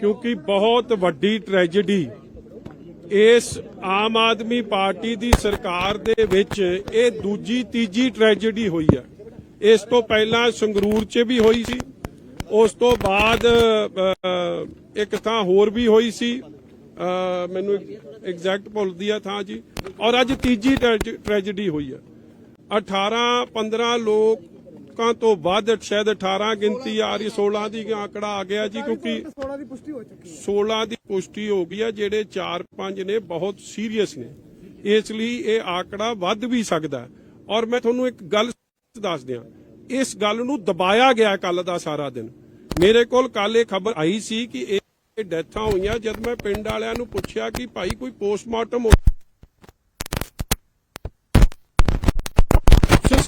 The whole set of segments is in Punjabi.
ਕਿਉਂਕਿ ਬਹੁਤ ਵੱਡੀ ਟ੍ਰੈਜੇਡੀ ਇਸ ਆਮ ਆਦਮੀ ਪਾਰਟੀ ਦੀ ਸਰਕਾਰ ਦੇ ਵਿੱਚ ਇਹ ਦੂਜੀ ਤੀਜੀ ਟ੍ਰੈਜੇਡੀ ਹੋਈ ਹੈ। ਇਸ ਤੋਂ ਪਹਿਲਾਂ ਸੰਗਰੂਰ 'ਚ ਵੀ ਹੋਈ ਸੀ। ਉਸ ਤੋਂ ਬਾਅਦ ਇੱਕ ਥਾਂ ਹੋਰ ਵੀ ਹੋਈ ਸੀ। ਮੈਨੂੰ ਐਗਜ਼ੈਕਟ ਭੁੱਲਦੀ ਆ ਥਾਂ ਜੀ। ਔਰ ਅੱਜ ਤੀਜੀ ਟ੍ਰੈਜ- ਟ੍ਰੈਜੇਡੀ ਹੋਈ ਹੈ। 18 15 ਲੋਕ ਤੋਂ ਵੱਧ ਸ਼ਾਇਦ 18 ਗਿਣਤੀ ਆ ਰਹੀ 16 ਦੀ ਆંકੜਾ ਆ ਗਿਆ ਜੀ ਕਿਉਂਕਿ 16 ਦੀ ਪੁਸ਼ਟੀ ਹੋ ਚੁੱਕੀ ਹੈ। 16 ਦੀ ਪੁਸ਼ਟੀ ਹੋ ਗਈ ਆ ਜਿਹੜੇ 4-5 ਨੇ ਬਹੁਤ ਸੀਰੀਅਸ ਨੇ। ਇਸ ਲਈ ਇਹ ਆંકੜਾ ਵੱਧ ਵੀ ਸਕਦਾ ਹੈ। ਔਰ ਮੈਂ ਤੁਹਾਨੂੰ ਇੱਕ ਗੱਲ ਦੱਸ ਦਿਆਂ ਇਸ ਗੱਲ ਨੂੰ ਦਬਾਇਆ ਗਿਆ ਕੱਲ ਦਾ ਸਾਰਾ ਦਿਨ। ਮੇਰੇ ਕੋਲ ਕੱਲ ਇਹ ਖਬਰ ਆਈ ਸੀ ਕਿ ਇਹ ਡੈਥਾਂ ਹੋਈਆਂ ਜਦ ਮੈਂ ਪਿੰਡ ਵਾਲਿਆਂ ਨੂੰ ਪੁੱਛਿਆ ਕਿ ਭਾਈ ਕੋਈ ਪੋਸਟਮਾਰਟਮ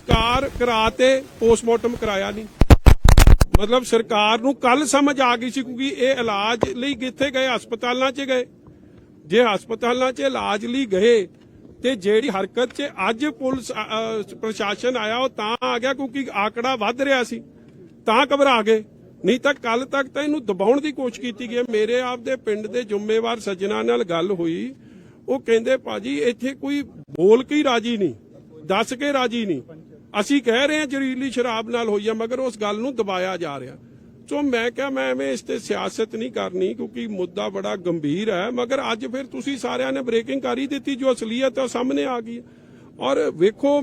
ਸੰਸਕਾਰ ਕਰਾਤੇ ਪੋਸਟਮਾਰਟਮ ਕਰਾਇਆ ਨਹੀਂ। ਮਤਲਬ ਸਰਕਾਰ ਨੂੰ ਕੱਲ ਸਮਝ ਆ ਗਈ ਸੀ ਕਿਉਂਕਿ ਇਹ ਇਲਾਜ ਲਈ ਕਿੱਥੇ ਗਏ? ਹਸਪਤਾਲਾਂ 'ਚ ਗਏ। ਜੇ ਹਸਪਤਾਲਾਂ 'ਚ ਇਲਾਜ ਲਈ ਗਏ ਤੇ ਜਿਹੜੀ ਹਰਕਤ 'ਚ ਅੱਜ ਪੁਲਿਸ ਪ੍ਰਸ਼ਾਸਨ ਆਇਆ, ਉਹ ਤਾਂ ਆ ਗਿਆ ਕਿਉਂਕਿ ਆਕੜਾ ਵੱਧ ਰਿਹਾ ਸੀ। ਤਾਂ ਘਬਰਾ ਗਏ। ਨਹੀਂ ਤਾਂ ਕੱਲ ਤੱਕ ਤਾਂ ਇਹਨੂੰ ਦਬਾਉਣ ਦੀ ਕੋਸ਼ਿਸ਼ ਕੀਤੀ ਗਈ ਮੇਰੇ ਆਪ ਦੇ ਪਿੰਡ ਦੇ ਜ਼ਿੰਮੇਵਾਰ ਸੱਜਣਾ ਨਾਲ ਗੱਲ ਹੋਈ। ਉਹ ਕਹਿੰਦੇ, ਭਾਜੀ, ਇੱਥੇ ਕੋਈ ਬੋਲ ਕੇ ਰਾਜੀ ਨਹੀਂ। ਦੱਸ ਕੇ ਰਾਜੀ ਨਹੀਂ। ਅਸੀਂ ਕਹਿ ਰਹੇ ਹਾਂ ਜ਼ਹਿਰੀਲੀ ਸ਼ਰਾਬ ਨਾਲ ਹੋਈ ਆ, ਮਗਰ ਉਸ ਗੱਲ ਨੂੰ ਦਬਾਇਆ ਜਾ ਰਿਹਾ। ਸੋ ਮੈਂ ਕਿਹਾ ਮੈਂ ਐਵੇਂ ਇਸ ਤੇ ਸਿਆਸਤ ਨਹੀਂ ਕਰਨੀ, ਕਿਉਂਕਿ ਮੁੱਦਾ ਬੜਾ ਗੰਭੀਰ ਹੈ। ਮਗਰ ਅੱਜ ਫਿਰ ਤੁਸੀਂ ਸਾਰਿਆਂ ਨੇ ਬ੍ਰੇਕਿੰਗ ਕਰ ਹੀ ਦਿੱਤੀ, ਜੋ ਅਸਲੀਅਤ ਹੈ ਉਹ ਸਾਹਮਣੇ ਆ ਗਈ। ਔਰ ਵੇਖੋ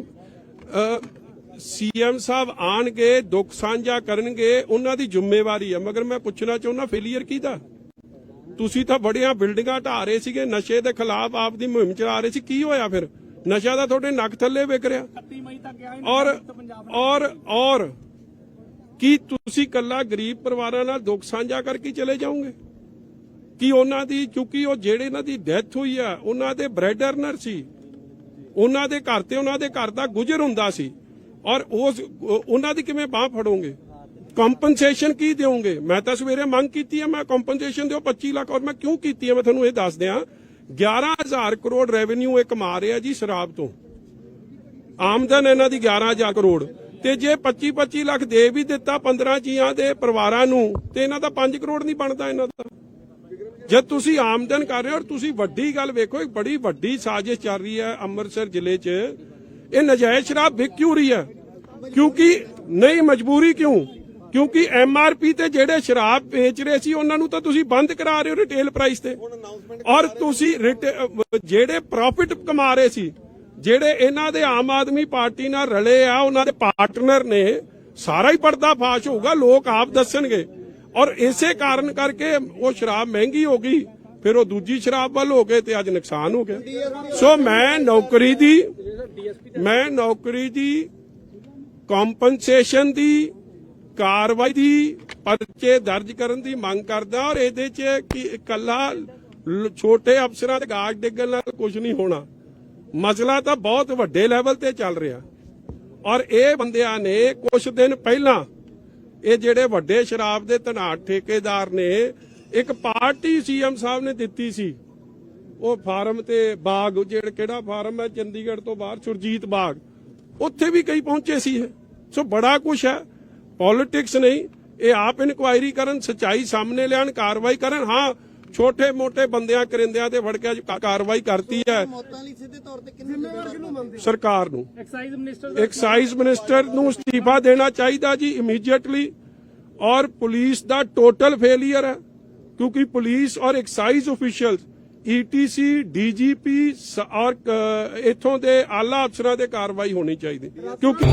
ਸੀਐਮ ਸਾਹਿਬ ਆਣਗੇ, ਦੁੱਖ ਸਾਂਝਾ ਕਰਨਗੇ, ਉਹਨਾਂ ਦੀ ਜ਼ਿੰਮੇਵਾਰੀ ਹੈ ਮਗਰ ਮੈਂ ਪੁੱਛਣਾ ਚਾਹੁੰਦਾ ਫੇਲੀਅਰ ਕਿਹਦਾ? ਤੁਸੀਂ ਤਾਂ ਬੜੀਆਂ ਬਿਲਡਿੰਗਾਂ ਢਾ ਰਹੇ ਸੀਗੇ, ਨਸ਼ੇ ਦੇ ਖਿਲਾਫ ਆਪ ਦੀ ਮੁਹਿੰਮ ਚਲਾ ਰਹੇ ਸੀ। ਕੀ ਹੋਇਆ ਫਿਰ? ਨਸ਼ਾ ਦਾ ਤੁਹਾਡੇ ਨੱਕ ਥੱਲੇ ਵਿਕ ਰਿਹਾ। ਔਰ ਔਰ ਔਰ ਕੀ ਤੁਸੀਂ ਕੱਲਾ ਗਰੀਬ ਪਰਿਵਾਰਾਂ ਨਾਲ ਦੁੱਖ ਸਾਂਝਾ ਕਰਕੇ ਚਲੇ ਜਾਓਗੇ? ਕੀ ਉਹਨਾਂ ਦੀ ਕਿਉਂਕਿ ਉਹ ਜਿਹੜੇ ਇਹਨਾਂ ਦੀ ਡੈਥ ਹੋਈ ਆ ਉਹਨਾਂ ਦੇ ਬ੍ਰੈਡ ਅਰਨਰ ਸੀ ਉਹਨਾਂ ਦੇ ਘਰ ਤੇ ਉਹਨਾਂ ਦੇ ਘਰ ਦਾ ਗੁਜ਼ਰ ਹੁੰਦਾ ਸੀ ਔਰ ਉਸ ਉਹਨਾਂ ਦੀ ਕਿਵੇਂ ਬਾਹ ਫੜੋਗੇ? ਕੰਪਨਸੇਸ਼ਨ ਕੀ ਦਿਓਗੇ? ਮੈਂ ਤਾਂ ਸਵੇਰੇ ਮੰਗ ਕੀਤੀ ਹੈ ਮੈਂ ਕੰਪਨਸੇਸ਼ਨ ਦਿਓ 25 ਲੱਖ ਔਰ ਮੈਂ ਕਿਉਂ ਕੀਤੀ ਹੈ ਮੈਂ ਤੁਹਾਨੂੰ ਇਹ ਦੱਸ ਦਿਆਂ 11000 ਕਰੋੜ ਰੈਵਨਿਊ ਇਹ ਕਮਾ ਰਿਹਾ ਜੀ ਸ਼ਰਾਬ ਤੋਂ। ਆਮਦਨ ਇਹਨਾਂ ਦੀ 11000 ਕਰੋੜ। ਤੇ ਜੇ 25 25 ਲੱਖ ਦੇ ਵੀ ਦਿੱਤਾ 15 ਜੀਆਂ ਦੇ ਪਰਿਵਾਰਾਂ ਨੂੰ, ਤੇ ਇਹਨਾਂ ਦਾ 5 ਕਰੋੜ ਨਹੀਂ ਬਣਦਾ ਇਹਨਾਂ ਦਾ। ਜਦ ਤੁਸੀਂ ਆਮਦਨ ਕਰ ਰਹੇ ਹੋ ਤੁਸੀਂ ਵੱਡੀ ਗੱਲ ਵੇਖੋ ਇੱਕ ਬੜੀ ਵੱਡੀ ਸਾਜ਼ਿਸ਼ ਚੱਲ ਰਹੀ ਹੈ ਅੰਮ੍ਰਿਤਸਰ ਜ਼ਿਲ੍ਹੇ 'ਚ। ਇਹ ਨਜਾਇਜ਼ ਸ਼ਰਾਬ ਵਿਕ ਕਿਉਂ ਰਹੀ ਹੈ? ਕਿਉਂਕਿ ਨਹੀਂ, ਮਜਬੂਰੀ ਕਿਉਂ? ਕਿਉਂਕਿ ਐਮਆਰਪੀ ਤੇ ਜਿਹੜੇ ਸ਼ਰਾਬ ਵੇਚ ਰਹੇ ਸੀ, ਉਹਨਾਂ ਨੂੰ ਤਾਂ ਤੁਸੀਂ ਬੰਦ ਕਰਾ ਰਹੇ ਹੋ ਰਿਟੇਲ ਪ੍ਰਾਈਸ ਤੇ। ਔਰ ਤੁਸੀਂ ਜਿਹੜੇ ਪ੍ਰੋਫਿਟ ਕਮਾ ਰਹੇ ਸੀ ਜਿਹੜੇ ਇਹਨਾਂ ਦੇ ਆਮ ਆਦਮੀ ਪਾਰਟੀ ਨਾਲ ਰਲੇ ਆ, ਉਹਨਾਂ ਦੇ ਪਾਰਟਨਰ ਨੇ, ਸਾਰਾ ਹੀ ਪਰਦਾ ਫਾਸ਼ ਹੋਊਗਾ, ਲੋਕ ਆਪ ਦੱਸਣਗੇ। ਔਰ ਇਸੇ ਕਾਰਨ ਕਰਕੇ ਉਹ ਸ਼ਰਾਬ ਮਹਿੰਗੀ ਹੋ ਗਈ, ਫਿਰ ਉਹ ਦੂਜੀ ਸ਼ਰਾਬ ਵੱਲ ਹੋ ਗਏ ਤੇ ਅੱਜ ਨੁਕਸਾਨ ਹੋ ਗਿਆ। ਸੋ ਮੈਂ ਨੌਕਰੀ ਦੀ, ਮੈਂ ਨੌਕਰੀ ਦੀ ਕੰਪਨਸੇਸ਼ਨ ਦੀ, ਕਾਰਵਾਈ ਦੀ, ਪਰਚੇ ਦਰਜ ਕਰਨ ਦੀ ਮੰਗ ਕਰਦਾ ਔਰ ਇਹਦੇ 'ਚ ਕਿ ਇਕੱਲਾ ਛੋਟੇ ਅਫਸਰਾਂ ਦੇ ਗਾਜ ਡਿੱਗਣ ਨਾਲ ਕੁਝ ਨਹੀਂ ਹੋਣਾ। ਮਸਲਾ ਤਾਂ ਬਹੁਤ ਵੱਡੇ ਲੈਵਲ ਤੇ ਚੱਲ ਰਿਹਾ। ਔਰ ਇਹ ਬੰਦਿਆਂ ਨੇ ਕੁਝ ਦਿਨ ਪਹਿਲਾਂ ਇਹ ਜਿਹੜੇ ਵੱਡੇ ਸ਼ਰਾਬ ਦੇ ਧਨਾਟ ਠੇਕੇਦਾਰ ਨੇ, ਇੱਕ ਪਾਰਟੀ ਸੀਐਮ ਸਾਹਿਬ ਨੇ ਦਿੱਤੀ ਸੀ। ਉਹ ਫਾਰਮ ਤੇ ਬਾਗ, ਜਿਹੜਾ ਕਿਹੜਾ ਫਾਰਮ ਹੈ, ਚੰਡੀਗੜ੍ਹ ਤੋਂ ਬਾਹਰ, ਸੁਰਜੀਤ ਬਾਗ, ਉੱਥੇ ਵੀ ਕਈ ਪਹੁੰਚੇ ਸੀ ਸੋ ਬੜਾ ਕੁਝ ਹੈ। ਪੋਲਿਟਿਕਸ ਨਹੀਂ, ਇਹ ਆਪ ਇਨਕੁਆਇਰੀ ਕਰਨ, ਸਚਾਈ ਸਾਹਮਣੇ ਲਿਆਣ ਕਾਰਵਾਈ ਕਰਨ। ਹਾਂ ਛੋਟੇ ਮੋਟੇ ਬੰਦਿਆਂ ਕਰਿੰਦਿਆਂ ਤੇ ਫੜ ਕੇ ਕਾਰਵਾਈ ਕਰਤੀ ਹੈ। ਮੌਤਾਂ ਲਈ ਸਿੱਧੇ ਤੌਰ ਤੇ ਕਿੰਨੇ ਜ਼ਿੰਮੇਵਾਰ ਕਿਹਨੂੰ ਮੰਨਦੇ ਸਰਕਾਰ ਨੂੰ। ਐਕਸਾਈਜ਼ ਮਿਨਿਸਟਰ ਐਕਸਾਈਜ਼ ਮਿਨਿਸਟਰ ਨੂੰ ਅਸਤੀਫਾ ਦੇਣਾ ਚਾਹੀਦਾ ਜੀ ਇਮੀਡੀਏਟਲੀ ਔਰ ਪੁਲਿਸ ਦਾ ਟੋਟਲ ਫੇਲਿਅਰ ਹੈ ਕਿਉਂਕਿ ਪੁਲਿਸ ਔਰ ਐਕਸਾਈਜ਼ ਅਫੀਸ਼ੀਅਲਸ ਈਟੀਸੀ ਡੀਜੀਪੀ ਔਰ ਇੱਥੋਂ ਦੇ ਆਲਾ ਅਫਸਰਾਂ ਤੇ ਕਾਰਵਾਈ ਹੋਣੀ ਚਾਹੀਦੀ। ਕਿਉਂਕਿ